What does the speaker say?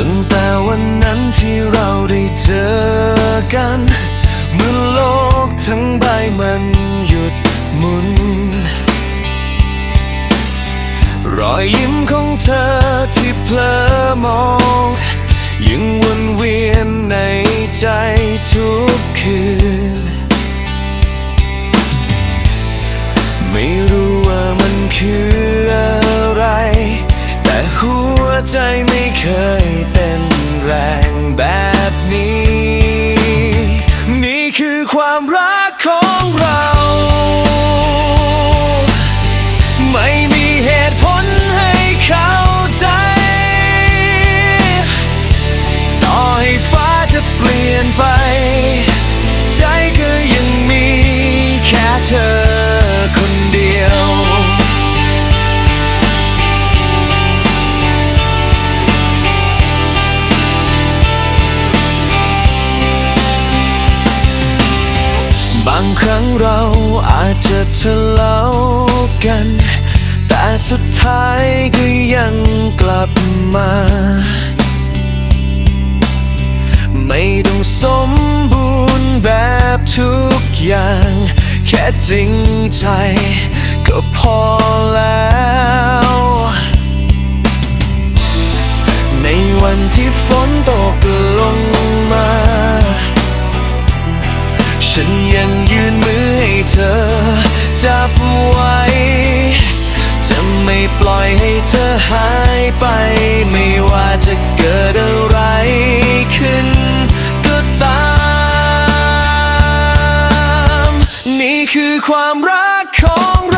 ตั้งแต่วันนั้นที่เราได้เจอกัน เมื่อโลกทั้งใบมันหยุดหมุน รอยยิ้มของเธอที่เพล จะทะเลาะกัน แต่สุดท้ายก็ยังกลับมา ไม่ต้องสมบูรณ์แบบทุกอย่าง แค่จริงใจก็พอแล้ว ในวันที่ฝน คือความรักของเรา